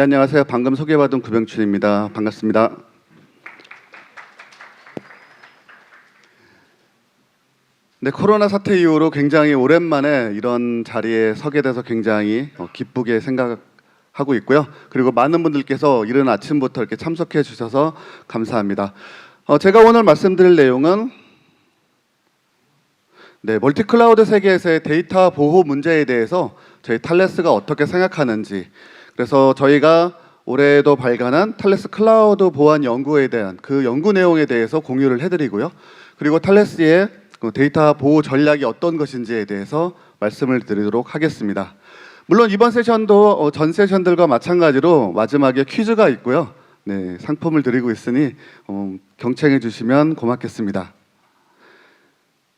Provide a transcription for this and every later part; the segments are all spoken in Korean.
네, 안녕하세요. 방금 소개받은 구병춘입니다. 반갑습니다. 네, 코로나 사태 이후로 굉장히 오랜만에 이런 자리에 서게 돼서 굉장히 어, 기쁘게 생각하고 있고요. 그리고 많은 분들께서 이른 아침부터 이렇게 참석해 주셔서 감사합니다. 어, 제가 오늘 말씀드릴 내용은 네, 멀티클라우드 세계에서의 데이터 보호 문제에 대해서 저희 탈레스가 어떻게 생각하는지 그래서 저희가 올해도 발간한 탈레스 클라우드 보안 연구에 대한 그 연구 내용에 대해서 공유를 해드리고요. 그리고 탈레스의 그 데이터 보호 전략이 어떤 것인지에 대해서 말씀을 드리도록 하겠습니다. 물론 이번 세션도 어, 전 세션들과 마찬가지로 마지막에 퀴즈가 있고요. 네, 상품을 드리고 있으니 어, 경청해 주시면 고맙겠습니다.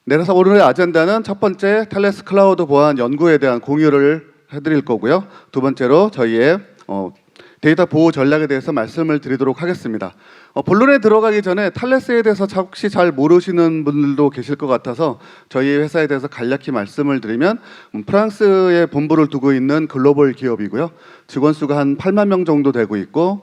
네, 그래서 오늘의 아젠다는 첫 번째 탈레스 클라우드 보안 연구에 대한 공유를 해드릴 거고요. 두 번째로 저희의 어, 데이터 보호 전략에 대해서 말씀을 드리도록 하겠습니다. 어, 본론에 들어가기 전에 탈레스에 대해서 자- 혹시 잘 모르시는 분들도 계실 것 같아서 저희 회사에 대해서 간략히 말씀을 드리면 음, 프랑스에 본부를 두고 있는 글로벌 기업이고요. 직원 수가 한 8만 명 정도 되고 있고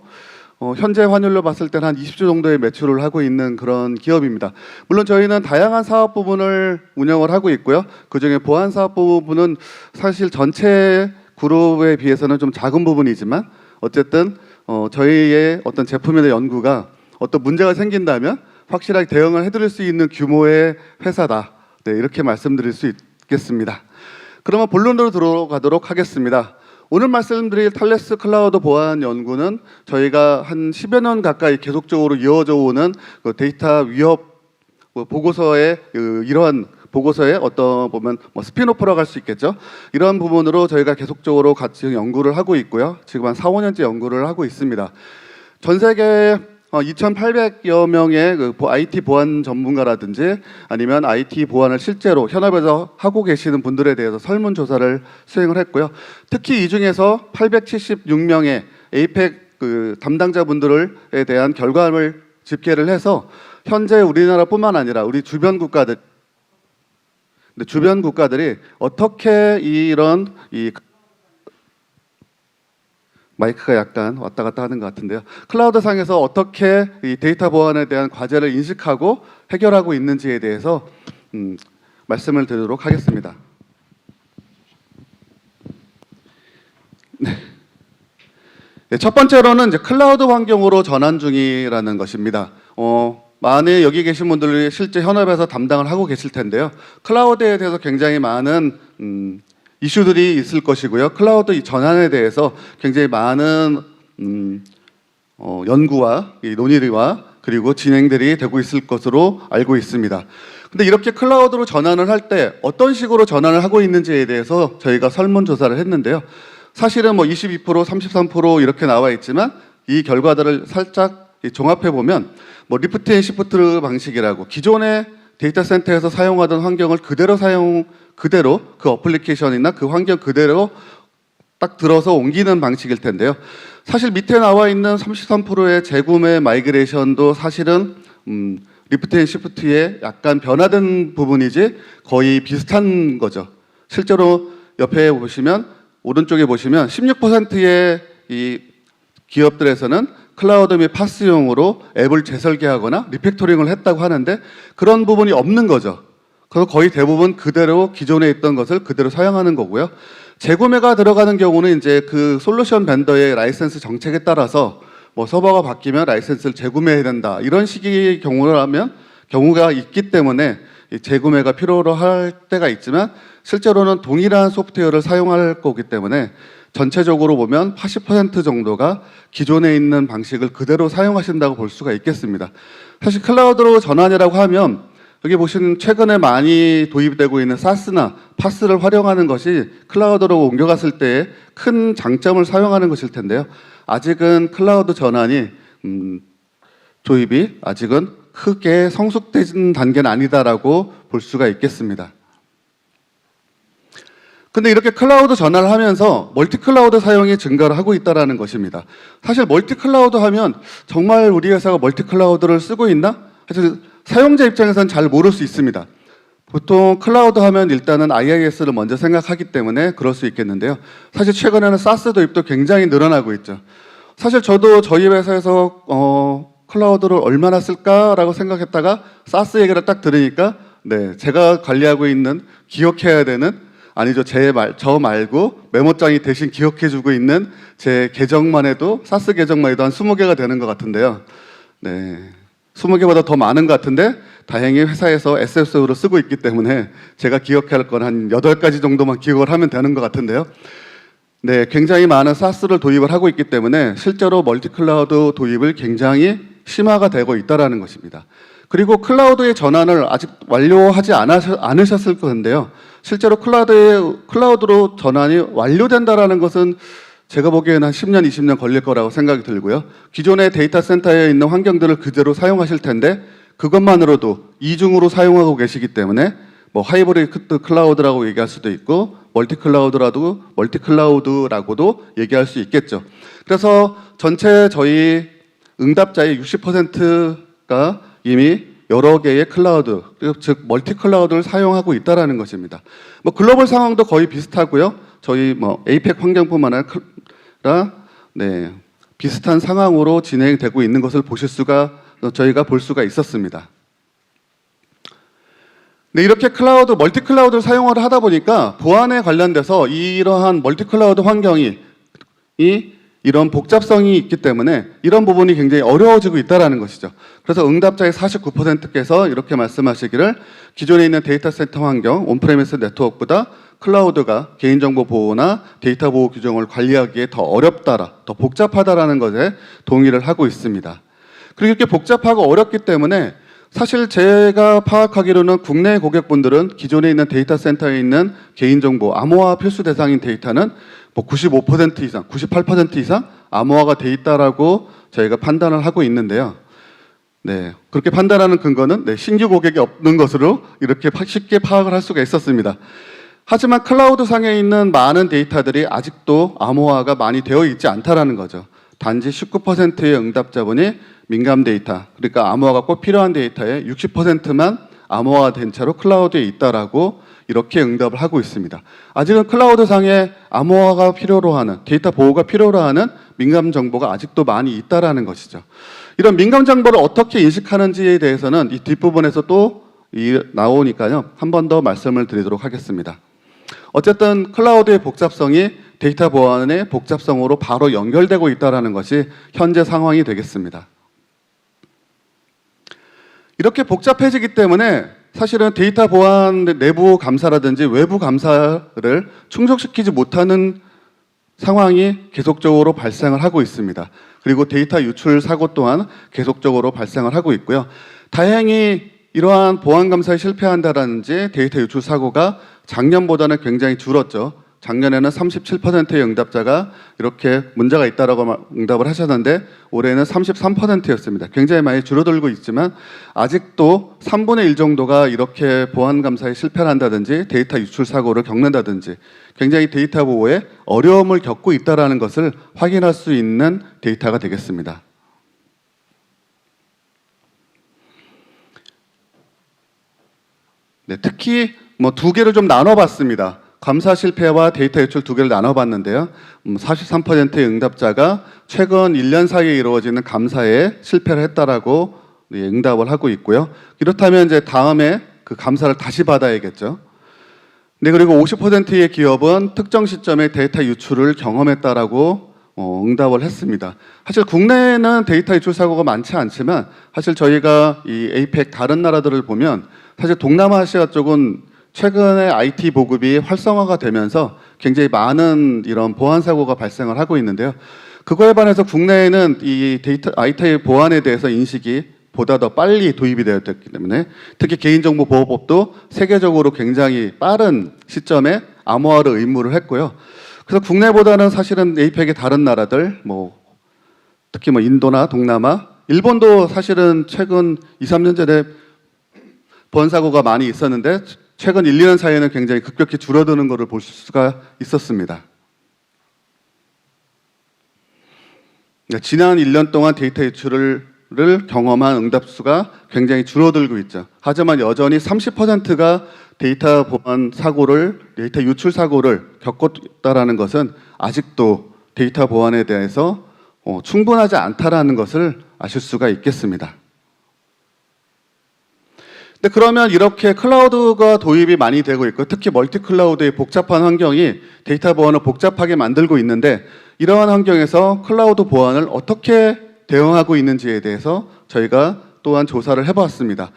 어, 현재 환율로 봤을 때는 한 20조 정도의 매출을 하고 있는 그런 기업입니다. 물론 저희는 다양한 사업 부분을 운영을 하고 있고요. 그 중에 보안 사업 부분은 사실 전체 그룹에 비해서는 좀 작은 부분이지만 어쨌든 어, 저희의 어떤 제품이나 연구가 어떤 문제가 생긴다면 확실하게 대응을 해드릴 수 있는 규모의 회사다. 네, 이렇게 말씀드릴 수 있겠습니다. 그러면 본론으로 들어가도록 하겠습니다. 오늘 말씀드릴 탈레스 클라우드 보안 연구는 저희가 한 10여 년 가까이 계속적으로 이어져 오는 그 데이터 위협 뭐 보고서의 그 이러한 보고서의 어떤 보면 뭐 스피노프라고 할 수 있겠죠. 이런 부분으로 저희가 계속적으로 같이 연구를 하고 있고요. 지금 한 4, 5년째 연구를 하고 있습니다. 전 세계 어, 2,800여 명의 그 보- IT 보안 전문가라든지 아니면 IT 보안을 실제로 현업에서 하고 계시는 분들에 대해서 설문 조사를 수행을 했고요. 특히 이 중에서 876명의 에이펙 그 담당자분들에 대한 결과를 집계를 해서 현재 우리나라뿐만 아니라 우리 주변 국가들 주변 국가들이 어떻게 이런 이 마이크가 약간 왔다 갔다 하는 것 같은데요. 클라우드 상에서 어떻게 이 데이터 보안에 대한 과제를 인식하고 해결하고 있는지에 대해서 음, 말씀을 드리도록 하겠습니다. 네, 첫 번째로는 이제 클라우드 환경으로 전환 중이라는 것입니다. 어, 많이 여기 계신 분들이 실제 현업에서 담당을 하고 계실 텐데요. 클라우드에 대해서 굉장히 많은 음, 이슈들이 있을 것이고요. 클라우드 이 전환에 대해서 굉장히 많은 음, 어, 연구와 이 논의와 그리고 진행들이 되고 있을 것으로 알고 있습니다. 근데 이렇게 클라우드로 전환을 할 때 어떤 식으로 전환을 하고 있는지에 대해서 저희가 설문조사를 했는데요. 사실은 뭐 22%, 33% 이렇게 나와 있지만 이 결과들을 살짝 이 종합해 보면 뭐 리프트 앤 시프트 방식이라고 기존의 데이터 센터에서 사용하던 환경을 그대로 사용 그대로 그 어플리케이션이나 그 환경 그대로 딱 들어서 옮기는 방식일 텐데요. 사실 밑에 나와 있는 33%의 재구매 마이그레이션도 사실은 음, 리프트 앤 시프트의 약간 변화된 부분이지 거의 비슷한 거죠. 실제로 옆에 보시면 오른쪽에 보시면 16%의 이 기업들에서는 클라우드 및 파스용으로 앱을 재설계하거나 리팩토링을 했다고 하는데 그런 부분이 없는 거죠. 그래서 거의 대부분 그대로 기존에 있던 것을 그대로 사용하는 거고요. 재구매가 들어가는 경우는 이제 그 솔루션 벤더의 라이센스 정책에 따라서 뭐 서버가 바뀌면 라이센스를 재구매해야 된다. 이런 식의 경우라면 경우가 있기 때문에 이 재구매가 필요로 할 때가 있지만 실제로는 동일한 소프트웨어를 사용할 거기 때문에 전체적으로 보면 80% 정도가 기존에 있는 방식을 그대로 사용하신다고 볼 수가 있겠습니다. 사실 클라우드로 전환이라고 하면 여기 보시는 최근에 많이 도입되고 있는 사스나 파스를 활용하는 것이 클라우드로 옮겨갔을 때 큰 장점을 사용하는 것일 텐데요. 아직은 클라우드 전환이 음, 도입이 아직은 크게 성숙된 단계는 아니다라고 볼 수가 있겠습니다. 근데 이렇게 클라우드 전환을 하면서 멀티 클라우드 사용이 증가를 하고 있다라는 것입니다. 사실 멀티 클라우드 하면 정말 우리 회사가 멀티 클라우드를 쓰고 있나? 사실 사용자 입장에서는 잘 모를 수 있습니다. 보통 클라우드 하면 일단은 IIS를 먼저 생각하기 때문에 그럴 수 있겠는데요. 사실 최근에는 사스 도입도 굉장히 늘어나고 있죠. 사실 저도 저희 회사에서 어, 클라우드를 얼마나 쓸까라고 생각했다가 사스 얘기를 딱 들으니까 네, 제가 관리하고 있는 기억해야 되는 아니죠. 제 말, 저 말고 메모장이 대신 기억해주고 있는 제 계정만 해도 사스 계정만 해도 한 20개가 되는 것 같은데요. 네. 20개보다 더 많은 것 같은데 다행히 회사에서 SSO를 쓰고 있기 때문에 제가 기억할 건 한 8가지 정도만 기억을 하면 되는 것 같은데요. 네, 굉장히 많은 사스를 도입을 하고 있기 때문에 실제로 멀티 클라우드 도입을 굉장히 심화가 되고 있다라는 것입니다. 그리고 클라우드의 전환을 아직 완료하지 않으셨, 않으셨을 건데요. 실제로 클라우드의, 클라우드로 전환이 완료된다라는 것은 제가 보기에는 한 10년, 20년 걸릴 거라고 생각이 들고요. 기존의 데이터 센터에 있는 환경들을 그대로 사용하실 텐데 그것만으로도 이중으로 사용하고 계시기 때문에 뭐 하이브리드 클라우드라고 얘기할 수도 있고 멀티 클라우드라도 멀티 클라우드라고도 얘기할 수 있겠죠. 그래서 전체 저희 응답자의 60%가 이미 여러 개의 클라우드, 즉 멀티 클라우드를 사용하고 있다라는 것입니다. 뭐 글로벌 상황도 거의 비슷하고요. 저희 뭐 에이펙 환경뿐만 아니라 네, 비슷한 상황으로 진행되고 있는 것을 보실 수가 저희가 볼 수가 있었습니다. 네, 이렇게 클라우드, 멀티 클라우드를 사용을 하다 보니까 보안에 관련돼서 이러한 멀티 클라우드 환경이 이 이런 복잡성이 있기 때문에 이런 부분이 굉장히 어려워지고 있다라는 것이죠. 그래서 응답자의 49%께서 이렇게 말씀하시기를 기존에 있는 데이터 센터 환경, 온프레미스 네트워크보다 클라우드가 개인정보 보호나 데이터 보호 규정을 관리하기에 더 어렵다라, 더 복잡하다라는 것에 동의를 하고 있습니다. 그리고 이렇게 복잡하고 어렵기 때문에 사실 제가 파악하기로는 국내 고객분들은 기존에 있는 데이터 센터에 있는 개인정보, 암호화 필수 대상인 데이터는 뭐 95% 이상, 98% 이상 암호화가 돼 있다라고 저희가 판단을 하고 있는데요. 네, 그렇게 판단하는 근거는 네, 신규 고객이 없는 것으로 이렇게 파- 쉽게 파악을 할 수가 있었습니다. 하지만 클라우드 상에 있는 많은 데이터들이 아직도 암호화가 많이 되어 있지 않다라는 거죠. 단지 19%의 응답자분이 민감 데이터, 그러니까 암호화가 꼭 필요한 데이터의 60%만 암호화된 채로 클라우드에 있다라고 이렇게 응답을 하고 있습니다. 아직은 클라우드 상에 암호화가 필요로 하는 데이터 보호가 필요로 하는 민감 정보가 아직도 많이 있다라는 것이죠. 이런 민감 정보를 어떻게 인식하는지에 대해서는 이 뒷부분에서 또 이- 나오니까요. 한 번 더 말씀을 드리도록 하겠습니다. 어쨌든 클라우드의 복잡성이 데이터 보안의 복잡성으로 바로 연결되고 있다라는 것이 현재 상황이 되겠습니다. 이렇게 복잡해지기 때문에 사실은 데이터 보안 내부 감사라든지 외부 감사를 충족시키지 못하는 상황이 계속적으로 발생을 하고 있습니다. 그리고 데이터 유출 사고 또한 계속적으로 발생을 하고 있고요. 다행히 이러한 보안 감사에 실패한다든지 데이터 유출 사고가 작년보다는 굉장히 줄었죠. 작년에는 37%의 응답자가 이렇게 문제가 있다라고 말- 응답을 하셨는데 올해는 33%였습니다. 굉장히 많이 줄어들고 있지만 아직도 3분의 1 정도가 이렇게 보안 감사에 실패를 한다든지 데이터 유출 사고를 겪는다든지 굉장히 데이터 보호에 어려움을 겪고 있다라는 것을 확인할 수 있는 데이터가 되겠습니다. 네, 특히 뭐 두 개를 좀 나눠봤습니다. 감사 실패와 데이터 유출 두 개를 나눠봤는데요. 음, 43%의 응답자가 최근 1년 사이에 이루어지는 감사에 실패를 했다라고 네, 응답을 하고 있고요. 이렇다면 이제 다음에 그 감사를 다시 받아야겠죠. 네, 그리고 50%의 기업은 특정 시점에 데이터 유출을 경험했다라고 어, 응답을 했습니다. 사실 국내에는 데이터 유출 사고가 많지 않지만 사실 저희가 이 에이펙 다른 나라들을 보면 사실 동남아시아 쪽은 최근에 IT 보급이 활성화가 되면서 굉장히 많은 이런 보안 사고가 발생을 하고 있는데요. 그거에 반해서 국내에는 이 데이터 IT 보안에 대해서 인식이 보다 더 빨리 도입이 되었기 때문에 특히 개인정보 보호법도 세계적으로 굉장히 빠른 시점에 암호화를 의무를 했고요. 그래서 국내보다는 사실은 에이펙의 다른 나라들, 뭐 특히 뭐 인도나 동남아, 일본도 사실은 최근 2, 3년 전에 보안 사고가 많이 있었는데 최근 1, 2년 사이에는 굉장히 급격히 줄어드는 것을 볼 수가 있었습니다. 네, 지난 1년 동안 데이터 유출을 를 경험한 응답수가 굉장히 줄어들고 있죠. 하지만 여전히 30%가 데이터 보안 사고를 데이터 유출 사고를 겪었다라는 것은 아직도 데이터 보안에 대해서 어, 충분하지 않다라는 것을 아실 수가 있겠습니다. 근데 그러면 이렇게 클라우드가 도입이 많이 되고 있고 특히 멀티 클라우드의 복잡한 환경이 데이터 보안을 복잡하게 만들고 있는데 이러한 환경에서 클라우드 보안을 어떻게 대응하고 있는지에 대해서 저희가 또한 조사를 해봤습니다.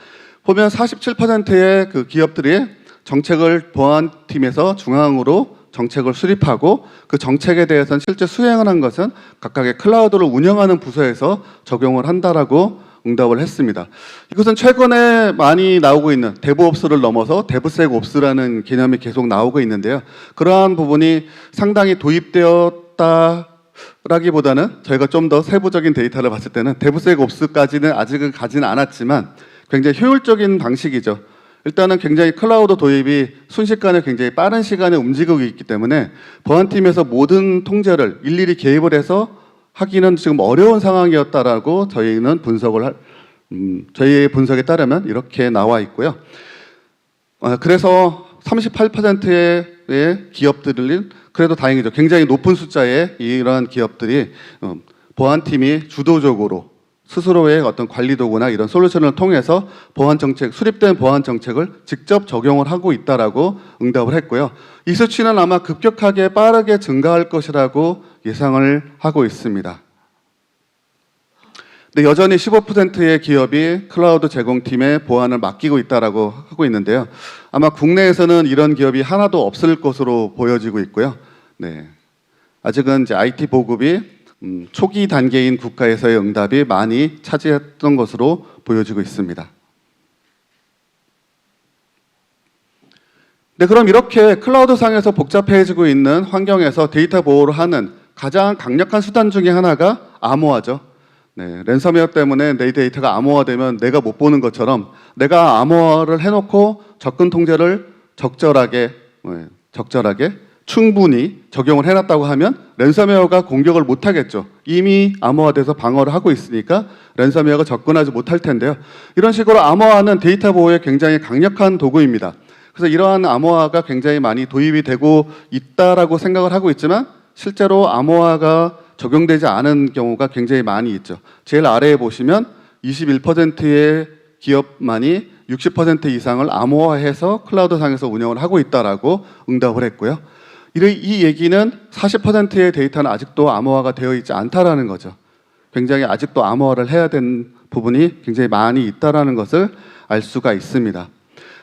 보면 47%의 그 기업들이 정책을 보안팀에서 중앙으로 정책을 수립하고 그 정책에 대해서는 실제 수행을 한 것은 각각의 클라우드를 운영하는 부서에서 적용을 한다라고 응답을 했습니다. 이것은 최근에 많이 나오고 있는 데브옵스를 넘어서 데브섹옵스라는 개념이 계속 나오고 있는데요. 그러한 부분이 상당히 도입되었다 라기보다는 저희가 좀 더 세부적인 데이터를 봤을 때는 데브섹옵스까지는 아직은 가지는 않았지만 굉장히 효율적인 방식이죠. 일단은 굉장히 클라우드 도입이 순식간에 굉장히 빠른 시간에 움직이고 있기 때문에 보안팀에서 모든 통제를 일일이 개입을 해서 하기는 지금 어려운 상황이었다라고 저희는 분석을 할, 음, 저희의 분석에 따르면 이렇게 나와 있고요. 어, 그래서 38%의 기업들은 그래도 다행이죠. 굉장히 높은 숫자의 이러한 기업들이 어, 보안팀이 주도적으로 스스로의 어떤 관리 도구나 이런 솔루션을 통해서 보안 정책 수립된 보안 정책을 직접 적용을 하고 있다라고 응답을 했고요. 이 수치는 아마 급격하게 빠르게 증가할 것이라고 예상을 하고 있습니다. 근데 여전히 15%의 기업이 클라우드 제공팀에 보안을 맡기고 있다라고 하고 있는데요. 아마 국내에서는 이런 기업이 하나도 없을 것으로 보여지고 있고요. 네. 아직은 이제 IT 보급이 음, 초기 단계인 국가에서의 응답이 많이 차지했던 것으로 보여지고 있습니다. 네, 그럼 이렇게 클라우드 상에서 복잡해지고 있는 환경에서 데이터 보호를 하는 가장 강력한 수단 중에 하나가 암호화죠. 네, 랜섬웨어 때문에 내 데이터가 암호화되면 내가 못 보는 것처럼 내가 암호화를 해놓고 접근 통제를 적절하게 네, 적절하게 충분히 적용을 해놨다고 하면 랜섬웨어가 공격을 못 하겠죠. 이미 암호화돼서 방어를 하고 있으니까 랜섬웨어가 접근하지 못할 텐데요. 이런 식으로 암호화는 데이터 보호에 굉장히 강력한 도구입니다. 그래서 이러한 암호화가 굉장히 많이 도입이 되고 있다라고 생각을 하고 있지만 실제로 암호화가 적용되지 않은 경우가 굉장히 많이 있죠. 제일 아래에 보시면 21%의 기업만이 60% 이상을 암호화해서 클라우드 상에서 운영을 하고 있다라고 응답을 했고요. 이 얘기는 40%의 데이터는 아직도 암호화가 되어 있지 않다라는 거죠. 굉장히 아직도 암호화를 해야 되는 부분이 굉장히 많이 있다라는 것을 알 수가 있습니다.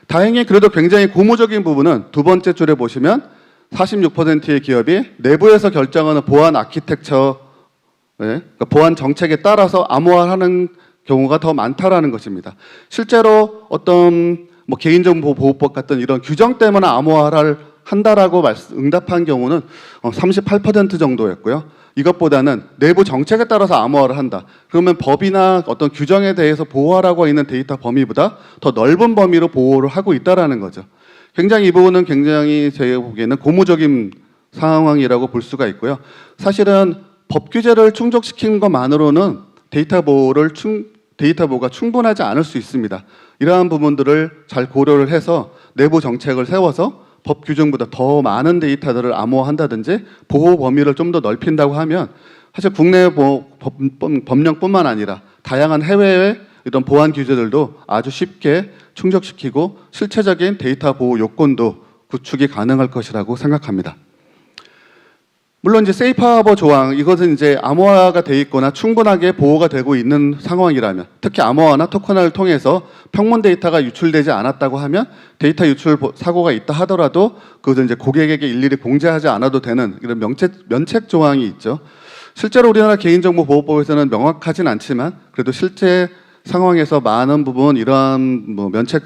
다행히 그래도 굉장히 고무적인 부분은 두 번째 줄에 보시면 46%의 기업이 내부에서 결정하는 보안 아키텍처, 예, 그러니까 보안 정책에 따라서 암호화하는 경우가 더 많다라는 것입니다. 실제로 어떤 뭐 개인정보 보호법 같은 이런 규정 때문에 암호화를 한다라고 응답한 경우는 38% 정도였고요. 이것보다는 내부 정책에 따라서 암호화를 한다. 그러면 법이나 어떤 규정에 대해서 보호하라고 있는 데이터 범위보다 더 넓은 범위로 보호를 하고 있다라는 거죠. 굉장히 이 부분은 굉장히 제가 보기에는 고무적인 상황이라고 볼 수가 있고요. 사실은 법 규제를 충족시키는 것만으로는 데이터 보호를 충, 데이터 보호가 충분하지 않을 수 있습니다. 이러한 부분들을 잘 고려를 해서 내부 정책을 세워서 법 규정보다 더 많은 데이터들을 암호화한다든지 보호 범위를 좀 더 넓힌다고 하면 사실 국내 뭐 법, 법령뿐만 아니라 다양한 해외의 이런 보안 규제들도 아주 쉽게 충족시키고 실체적인 데이터 보호 요건도 구축이 가능할 것이라고 생각합니다. 물론 이제 세이프하버 조항 이것은 이제 암호화가 돼 있거나 충분하게 보호가 되고 있는 상황이라면 특히 암호화나 토큰화를 통해서 평문 데이터가 유출되지 않았다고 하면 데이터 유출 사고가 있다 하더라도 그것은 이제 고객에게 일일이 공지하지 않아도 되는 이런 명책 면책 조항이 있죠. 실제로 우리나라 개인정보보호법에서는 명확하진 않지만 그래도 실제 상황에서 많은 부분 이러한 뭐 면책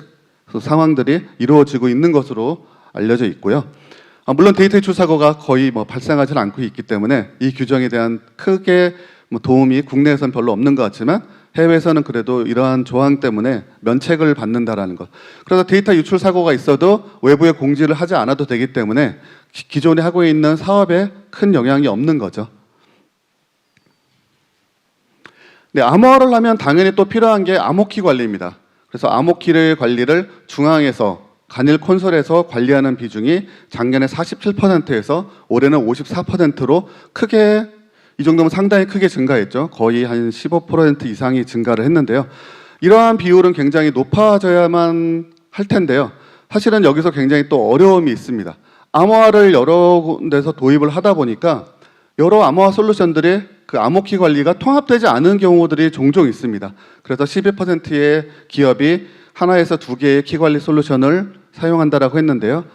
상황들이 이루어지고 있는 것으로 알려져 있고요. 아, 물론 데이터 유출 사고가 거의 뭐 발생하지 않고 있기 때문에 이 규정에 대한 크게 뭐 도움이 국내에서는 별로 없는 것 같지만 해외에서는 그래도 이러한 조항 때문에 면책을 받는다라는 것. 그래서 데이터 유출 사고가 있어도 외부에 공지를 하지 않아도 되기 때문에 기, 존에 하고 있는 사업에 큰 영향이 없는 거죠. 네, 암호화를 하면 당연히 또 필요한 게 암호키 관리입니다. 그래서 암호키를 관리를 중앙에서 간일 콘솔에서 관리하는 비중이 작년에 47%에서 올해는 54%로 크게 이 정도면 상당히 크게 증가했죠. 거의 한 15% 이상이 증가를 했는데요. 이러한 비율은 굉장히 높아져야만 할 텐데요. 사실은 여기서 굉장히 또 어려움이 있습니다. 암호화를 여러 군데서 도입을 하다 보니까 여러 암호화 솔루션들이 그 암호키 관리가 통합되지 않은 경우들이 종종 있습니다. 그래서 12%의 기업이 하나에서 두 개의 키 관리 솔루션을 사용한다라고 했는데요.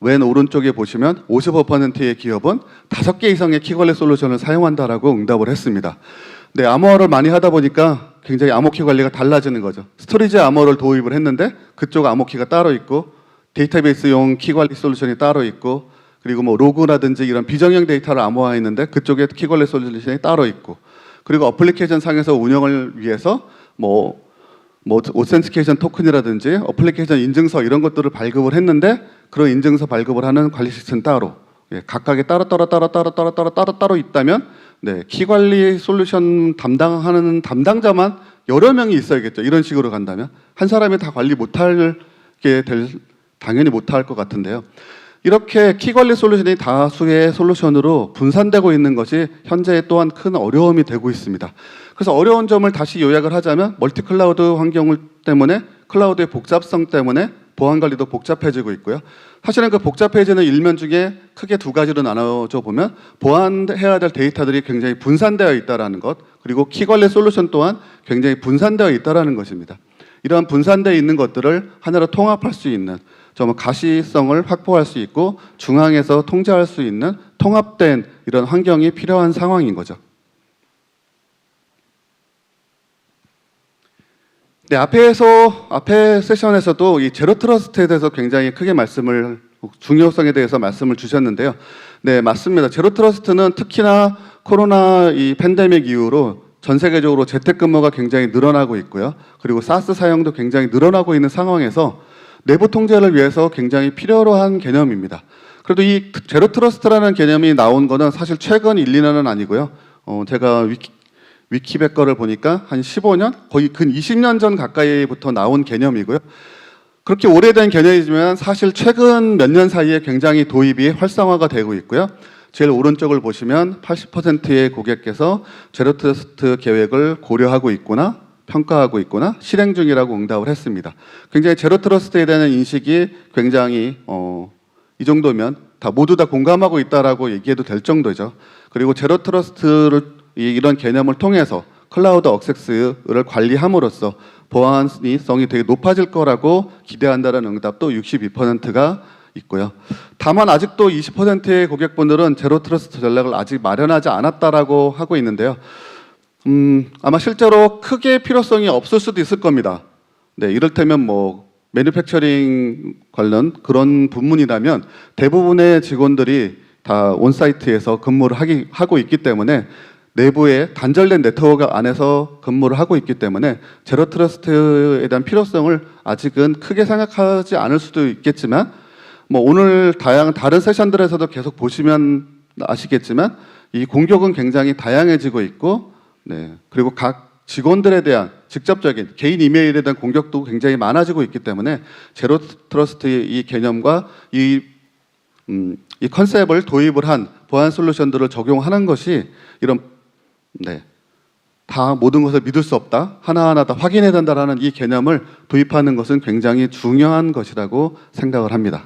왼 오른쪽에 보시면 55%의 기업은 다섯 개 이상의 키 관리 솔루션을 사용한다라고 응답을 했습니다. 네, 암호화를 많이 하다 보니까 굉장히 암호키 관리가 달라지는 거죠. 스토리지 암호를 도입을 했는데 그쪽 암호키가 따로 있고 데이터베이스용 키 관리 솔루션이 따로 있고 그리고 뭐 로그라든지 이런 비정형 데이터를 암호화했는데 그쪽에 키 관리 솔루션이 따로 있고 그리고 어플리케이션 상에서 운영을 위해서 뭐, 뭐 오센티케이션 토큰이라든지 어플리케이션 인증서 이런 것들을 발급을 했는데 그런 인증서 발급을 하는 관리 시스템 따로 예, 각각에 따로 따로 따로 따로 따로 따로 따로 따로 있다면 네, 키 관리 솔루션 담당하는 담당자만 여러 명이 있어야겠죠. 이런 식으로 간다면 한 사람이 다 관리 못하게 될 당연히 못할 것 같은데요. 이렇게 키 관리 솔루션이 다수의 솔루션으로 분산되고 있는 것이 현재 또한 큰 어려움이 되고 있습니다. 그래서 어려운 점을 다시 요약을 하자면 멀티 클라우드 환경 때문에 클라우드의 복잡성 때문에 보안 관리도 복잡해지고 있고요. 사실은 그 복잡해지는 일면 중에 크게 두 가지로 나눠져 보면 보안해야 될 데이터들이 굉장히 분산되어 있다라는 것, 그리고 키 관리 솔루션 또한 굉장히 분산되어 있다라는 것입니다. 이러한 분산되어 있는 것들을 하나로 통합할 수 있는 좀 가시성을 확보할 수 있고 중앙에서 통제할 수 있는 통합된 이런 환경이 필요한 상황인 거죠. 네, 앞에서 앞에 세션에서도 이 제로 트러스트에 대해서 굉장히 크게 말씀을 중요성에 대해서 말씀을 주셨는데요. 네, 맞습니다. 제로 트러스트는 특히나 코로나 이 팬데믹 이후로 전 세계적으로 재택근무가 굉장히 늘어나고 있고요. 그리고 사스 사용도 굉장히 늘어나고 있는 상황에서 내부 통제를 위해서 굉장히 필요로 한 개념입니다. 그래도 이 제로 트러스트라는 개념이 나온 거는 사실 최근 1, 2년은 아니고요. 어, 제가 위키, 위키백 거를 보니까 한 15년, 거의 근 20년 전 가까이부터 나온 개념이고요. 그렇게 오래된 개념이지만 사실 최근 몇 년 사이에 굉장히 도입이 활성화가 되고 있고요. 제일 오른쪽을 보시면 80%의 고객께서 제로 트러스트 계획을 고려하고 있구나, 평가하고 있구나, 실행 중이라고 응답을 했습니다. 굉장히 제로 트러스트에 대한 인식이 굉장히 어, 이 정도면 다 모두 다 공감하고 있다라고 얘기해도 될 정도죠. 그리고 제로 트러스트를 이- 이런 개념을 통해서 클라우드 억세스를 관리함으로써 보안성이 되게 높아질 거라고 기대한다는 응답도 62%가 있고요. 다만 아직도 20%의 고객분들은 제로 트러스트 전략을 아직 마련하지 않았다라고 하고 있는데요. 음, 아마 실제로 크게 필요성이 없을 수도 있을 겁니다. 네, 이를테면 뭐 매니팩처링 관련 그런 부문이라면 대부분의 직원들이 다 온사이트에서 근무를 하기, 하고 있기 때문에 내부에 단절된 네트워크 안에서 근무를 하고 있기 때문에 제로 트러스트에 대한 필요성을 아직은 크게 생각하지 않을 수도 있겠지만 뭐 오늘 다양한 다른 세션들에서도 계속 보시면 아시겠지만 이 공격은 굉장히 다양해지고 있고 네 그리고 각 직원들에 대한 직접적인 개인 이메일에 대한 공격도 굉장히 많아지고 있기 때문에 제로 트러스트의 이 개념과 이 음, 이 컨셉을 도입을 한 보안 솔루션들을 적용하는 것이 이런 네. 다 모든 것을 믿을 수 없다. 하나하나 다 확인해야 된다라는 이 개념을 도입하는 것은 굉장히 중요한 것이라고 생각을 합니다.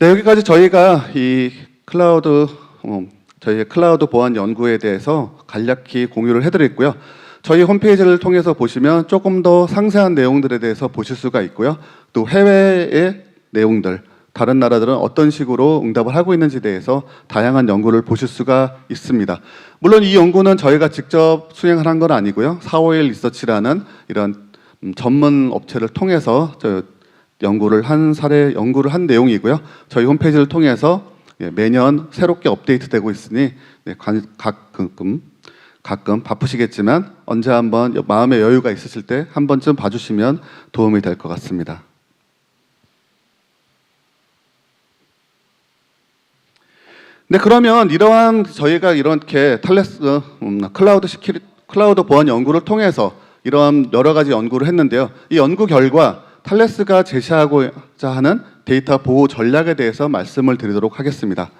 네, 여기까지 저희가 이 클라우드 어, 저희의 클라우드 보안 연구에 대해서 간략히 공유를 해드렸고요. 저희 홈페이지를 통해서 보시면 조금 더 상세한 내용들에 대해서 보실 수가 있고요. 또 해외의 내용들, 다른 나라들은 어떤 식으로 응답을 하고 있는지에 대해서 다양한 연구를 보실 수가 있습니다. 물론 이 연구는 저희가 직접 수행을 한 건 아니고요. 451 리서치라는 이런 음, 전문 업체를 통해서 저 연구를 한 사례 연구를 한 내용이고요. 저희 홈페이지를 통해서 예, 매년 새롭게 업데이트되고 있으니 네, 관- 가끔 가끔 바쁘시겠지만 언제 한번 마음의 여유가 있으실 때 한 번쯤 봐주시면 도움이 될 것 같습니다. 네 그러면 이러한 저희가 이렇게 탈레스 음, 클라우드 시큐리 클라우드 보안 연구를 통해서 이러한 여러 가지 연구를 했는데요. 이 연구 결과 탈레스가 제시하고자 하는 데이터 보호 전략에 대해서 말씀을 드리도록 하겠습니다.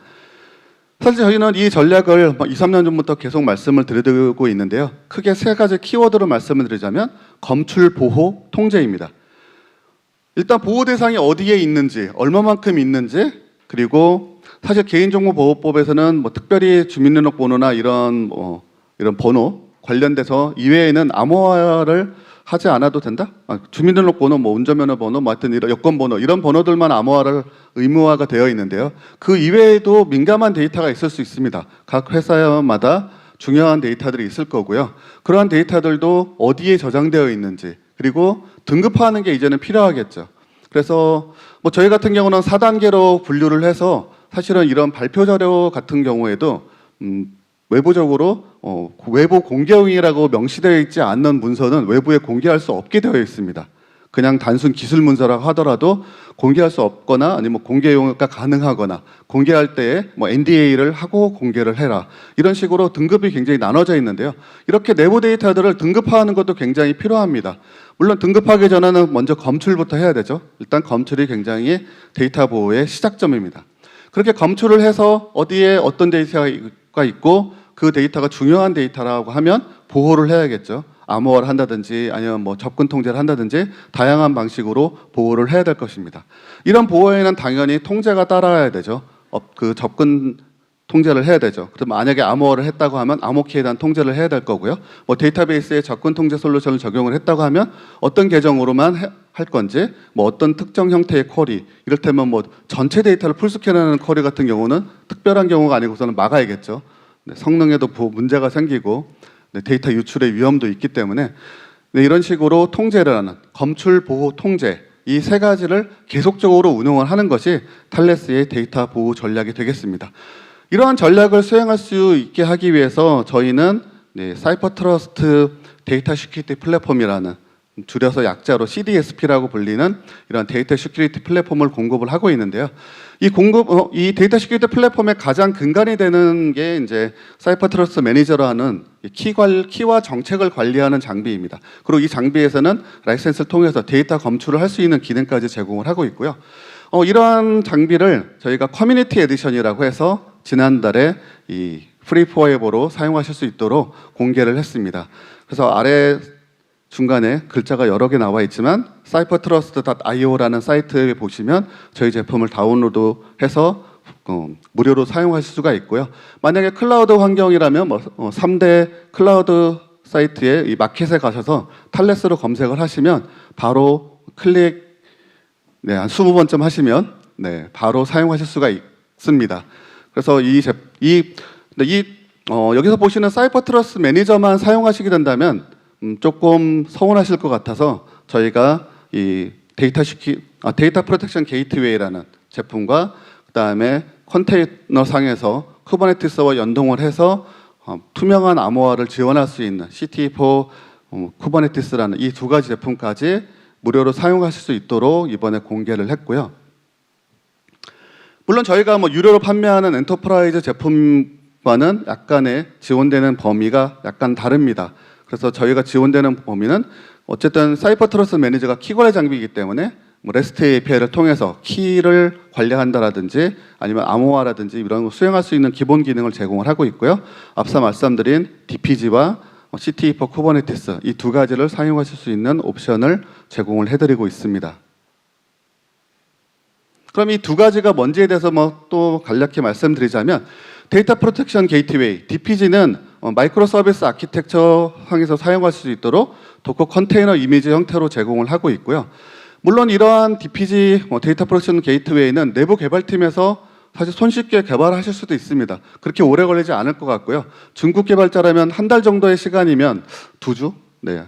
사실 저희는 이 전략을 뭐 2, 3년 전부터 계속 말씀을 드리고 있는데요. 크게 세 가지 키워드로 말씀을 드리자면 검출, 보호, 통제입니다. 일단 보호 대상이 어디에 있는지, 얼마만큼 있는지, 그리고 사실 개인정보보호법에서는 뭐 특별히 주민등록번호나 이런 뭐 이런 번호 관련돼서 이외에는 암호화를 하지 않아도 된다. 아, 주민등록번호, 뭐 운전면허 번호, 뭐 하여튼 이런 여권번호 이런 번호들만 암호화를 의무화가 되어 있는데요. 그 이외에도 민감한 데이터가 있을 수 있습니다. 각 회사마다 중요한 데이터들이 있을 거고요. 그러한 데이터들도 어디에 저장되어 있는지 그리고 등급화하는 게 이제는 필요하겠죠. 그래서 뭐 저희 같은 경우는 4단계로 분류를 해서 사실은 이런 발표 자료 같은 경우에도 음, 외부적으로 어, 외부 공개용이라고 명시되어 있지 않는 문서는 외부에 공개할 수 없게 되어 있습니다. 그냥 단순 기술 문서라고 하더라도 공개할 수 없거나 아니면 공개용가 가능하거나 공개할 때에 뭐 NDA를 하고 공개를 해라 이런 식으로 등급이 굉장히 나눠져 있는데요. 이렇게 내부 데이터들을 등급화하는 것도 굉장히 필요합니다. 물론 등급하기 전에는 먼저 검출부터 해야 되죠. 일단 검출이 굉장히 데이터 보호의 시작점입니다. 그렇게 검출을 해서 어디에 어떤 데이터가 있고 그 데이터가 중요한 데이터라고 하면 보호를 해야겠죠. 암호화를 한다든지 아니면 뭐 접근 통제를 한다든지 다양한 방식으로 보호를 해야 될 것입니다. 이런 보호에는 당연히 통제가 따라야 되죠. 어, 그 접근 통제를 해야 되죠. 그럼 만약에 암호화를 했다고 하면 암호키에 대한 통제를 해야 될 거고요. 뭐 데이터베이스에 접근 통제 솔루션을 적용을 했다고 하면 어떤 계정으로만 해- 할 건지, 뭐 어떤 특정 형태의 쿼리, 이를테면 뭐 전체 데이터를 풀스캔하는 쿼리 같은 경우는 특별한 경우가 아니고서는 막아야겠죠. 네, 성능에도 부- 문제가 생기고 네, 데이터 유출의 위험도 있기 때문에 네, 이런 식으로 통제를 하는 검출, 보호, 통제 이 세 가지를 계속적으로 운영을 하는 것이 탈레스의 데이터 보호 전략이 되겠습니다. 이러한 전략을 수행할 수 있게 하기 위해서 저희는 네, 사이퍼 트러스트 데이터 시큐리티 플랫폼이라는 줄여서 약자로 CDSP라고 불리는 이런 데이터 시큐리티 플랫폼을 공급을 하고 있는데요. 이 공급 어, 이 데이터 시큐리티 플랫폼의 가장 근간이 되는 게 이제 사이퍼 트러스트 매니저라는 이키 관, 키와 정책을 관리하는 장비입니다. 그리고 이 장비에서는 라이센스를 통해서 데이터 검출을 할 수 있는 기능까지 제공을 하고 있고요. 어, 이러한 장비를 저희가 커뮤니티 에디션이라고 해서 지난달에 이 프리 포에버로 사용하실 수 있도록 공개를 했습니다. 그래서 아래 중간에 글자가 여러 개 나와 있지만 cyphertrust.io라는 사이트에 보시면 저희 제품을 다운로드해서 어, 무료로 사용하실 수가 있고요. 만약에 클라우드 환경이라면 뭐 어, 3대 클라우드 사이트에 이 마켓에 가셔서 탈레스로 검색을 하시면 바로 클릭 네, 한 20번쯤 하시면 네, 바로 사용하실 수가 있습니다. 그래서 이, 제, 이, 이 어, 여기서 보시는 사이버 트러스 매니저만 사용하시게 된다면 음, 조금 서운하실 것 같아서 저희가 이 데이터 시키 아, 데이터 프로텍션 게이트웨이라는 제품과 그다음에 컨테이너 상에서 쿠버네티스와 연동을 해서 어, 투명한 암호화를 지원할 수 있는 CT4 어, 쿠버네티스라는 이 두 가지 제품까지 무료로 사용하실 수 있도록 이번에 공개를 했고요. 물론 저희가 뭐 유료로 판매하는 엔터프라이즈 제품과는 약간의 지원되는 범위가 약간 다릅니다. 그래서 저희가 지원되는 범위는 어쨌든 사이버 트러스 매니저가 키거래 장비이기 때문에 뭐 레스트 API를 통해서 키를 관리한다라든지 아니면 암호화라든지 이런 거 수행할 수 있는 기본 기능을 제공을 하고 있고요. 앞서 말씀드린 DPG와 CT4 쿠버네티스 이두 가지를 사용하실 수 있는 옵션을 제공을 해드리고 있습니다. 그럼 이 두 가지가 뭔지에 대해서 뭐 또 간략히 말씀드리자면 데이터 프로텍션 게이트웨이 DPG는 어, 마이크로 서비스 아키텍처 상에서 사용하실 수 있도록 도커 컨테이너 이미지 형태로 제공을 하고 있고요. 물론 이러한 DPG 뭐 데이터 프로텍션 게이트웨이는 내부 개발팀에서 사실 손쉽게 개발하실 수도 있습니다. 그렇게 오래 걸리지 않을 것 같고요. 중국 개발자라면 한 달 정도의 시간이면 두 주, 네,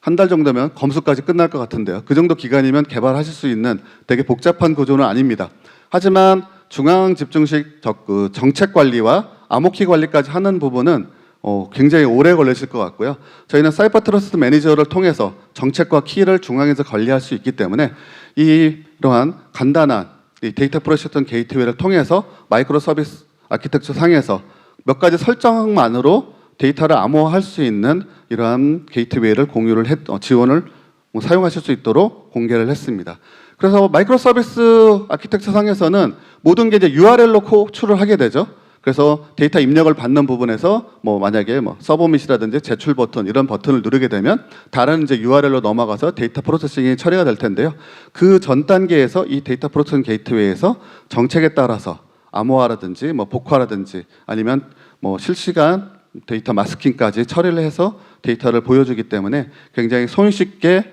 한 달 정도면 검수까지 끝날 것 같은데요. 그 정도 기간이면 개발하실 수 있는 되게 복잡한 구조는 아닙니다. 하지만 중앙 집중식 적- 그 정책 관리와 암호키 관리까지 하는 부분은 어, 굉장히 오래 걸리실 것 같고요. 저희는 사이버 트러스트 매니저를 통해서 정책과 키를 중앙에서 관리할 수 있기 때문에 이러한 간단한 이 데이터 프로세션 게이트웨이를 통해서 마이크로 서비스 아키텍처 상에서 몇 가지 설정만으로 데이터를 암호화할 수 있는 이러한 게이트웨이를 공유를 했, 어, 지원을 뭐 사용하실 수 있도록 공개를 했습니다. 그래서 마이크로 서비스 아키텍처 상에서는 모든 게 이제 URL로 호출을 하게 되죠. 그래서 데이터 입력을 받는 부분에서 뭐 만약에 뭐 서브밋이라든지 제출 버튼 이런 버튼을 누르게 되면 다른 이제 URL로 넘어가서 데이터 프로세싱이 처리가 될 텐데요. 그 전 단계에서 이 데이터 프로세싱 게이트웨이에서 정책에 따라서 암호화라든지 뭐 복화라든지 아니면 뭐 실시간 데이터 마스킹까지 처리를 해서 데이터를 보여주기 때문에 굉장히 손쉽게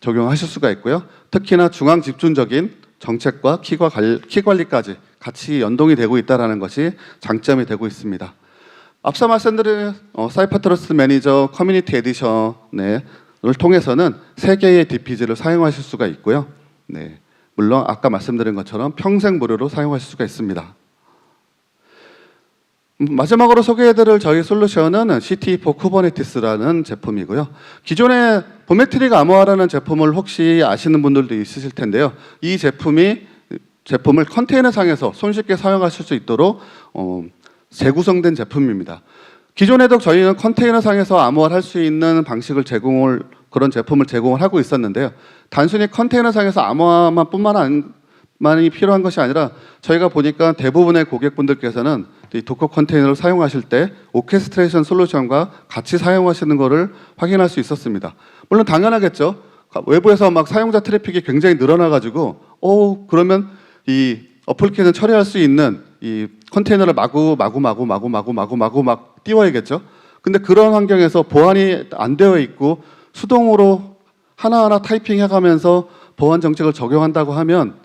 적용하실 수가 있고요. 특히나 중앙 집중적인 정책과 키 관리까지 같이 연동이 되고 있다는 것이 장점이 되고 있습니다. 앞서 말씀드린 어, 사이퍼트러스 매니저 커뮤니티 에디션을 통해서는 세 개의 DPG를 사용하실 수가 있고요. 네, 물론 아까 말씀드린 것처럼 평생 무료로 사용하실 수가 있습니다. 음, 마지막으로 소개해드릴 저희 솔루션은 CT4 쿠버네티스라는 제품이고요. 기존에 보메트릭 암호화라는 제품을 혹시 아시는 분들도 있으실 텐데요. 이 제품이 제품을 컨테이너 상에서 손쉽게 사용하실 수 있도록 어, 재구성된 제품입니다. 기존에도 저희는 컨테이너 상에서 암호화를 할 수 있는 방식을 제공을 그런 제품을 제공을 하고 있었는데요. 단순히 컨테이너 상에서 암호화만 뿐만 안, 만이 필요한 것이 아니라 저희가 보니까 대부분의 고객분들께서는 이 도커 컨테이너를 사용하실 때 오케스트레이션 솔루션과 같이 사용하시는 것을 확인할 수 있었습니다. 물론 당연하겠죠. 외부에서 막 사용자 트래픽이 굉장히 늘어나가지고, 어 그러면 이 어플리케이션 처리할 수 있는 이 컨테이너를 마구 마구 마구 마구 마구 마구 마구 막 띄워야겠죠. 근데 그런 환경에서 보안이 안 되어 있고 수동으로 하나하나 타이핑해가면서 보안 정책을 적용한다고 하면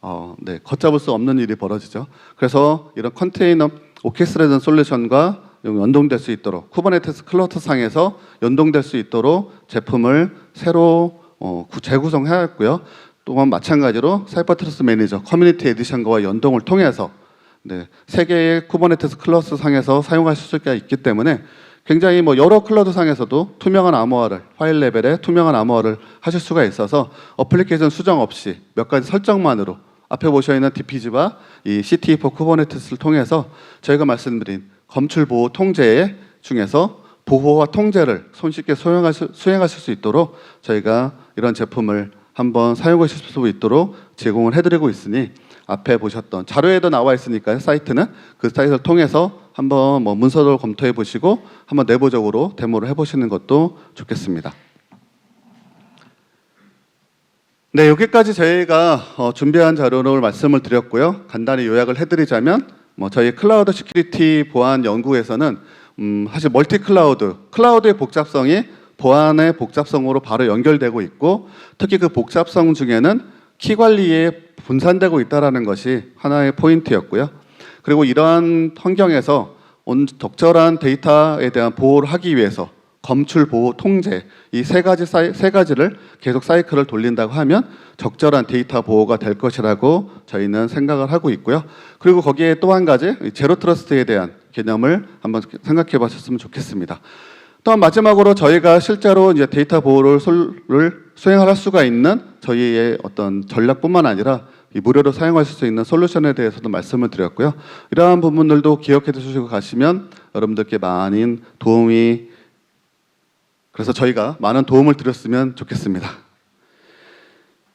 어, 네, 걷잡을 수 없는 일이 벌어지죠. 그래서 이런 컨테이너 오케스트레이션 솔루션과 연동될 수 있도록 쿠버네티스 클러스터 상에서 연동될 수 있도록 제품을 새로 어, 구- 재구성하였고요. 또한 마찬가지로 사이버트러스 매니저 커뮤니티 에디션과 연동을 통해서 네, 세 개의 쿠버네티스 클러스 상에서 사용하실 수가 있기 때문에 굉장히 뭐 여러 클라우드 상에서도 투명한 암호화를 파일 레벨의 투명한 암호화를 하실 수가 있어서 어플리케이션 수정 없이 몇 가지 설정만으로 앞에 보셔 있는 DPG와 이 CT4 쿠버네티스를 통해서 저희가 말씀드린 검출 보호 통제 중에서 보호와 통제를 손쉽게 수행하실, 수행하실 수 있도록 저희가 이런 제품을 한번 사용하실 수 있도록 제공을 해드리고 있으니 앞에 보셨던 자료에도 나와 있으니까요 사이트는 그 사이트를 통해서 한번 뭐 문서를 검토해 보시고 한번 내부적으로 데모를 해보시는 것도 좋겠습니다. 네 여기까지 저희가 어, 준비한 자료를 말씀을 드렸고요 간단히 요약을 해드리자면 뭐 저희 클라우드 시큐리티 보안 연구에서는 음, 사실 멀티 클라우드 클라우드의 복잡성이 보안의 복잡성으로 바로 연결되고 있고 특히 그 복잡성 중에는 키 관리에 분산되고 있다라는 것이 하나의 포인트였고요. 그리고 이러한 환경에서 온 적절한 데이터에 대한 보호를 하기 위해서 검출, 보호, 통제 이 세 가지 사이, 세 가지를 계속 사이클을 돌린다고 하면 적절한 데이터 보호가 될 것이라고 저희는 생각을 하고 있고요. 그리고 거기에 또 한 가지 이 제로 트러스트에 대한 개념을 한번 생각해 보셨으면 좋겠습니다. 또한 마지막으로 저희가 실제로 이제 데이터 보호를 솔- 수행할 수가 있는 저희의 어떤 전략뿐만 아니라 이 무료로 사용하실 수 있는 솔루션에 대해서도 말씀을 드렸고요. 이러한 부분들도 기억해 두시고 가시면 여러분들께 많은 도움이 그래서 저희가 많은 도움을 드렸으면 좋겠습니다.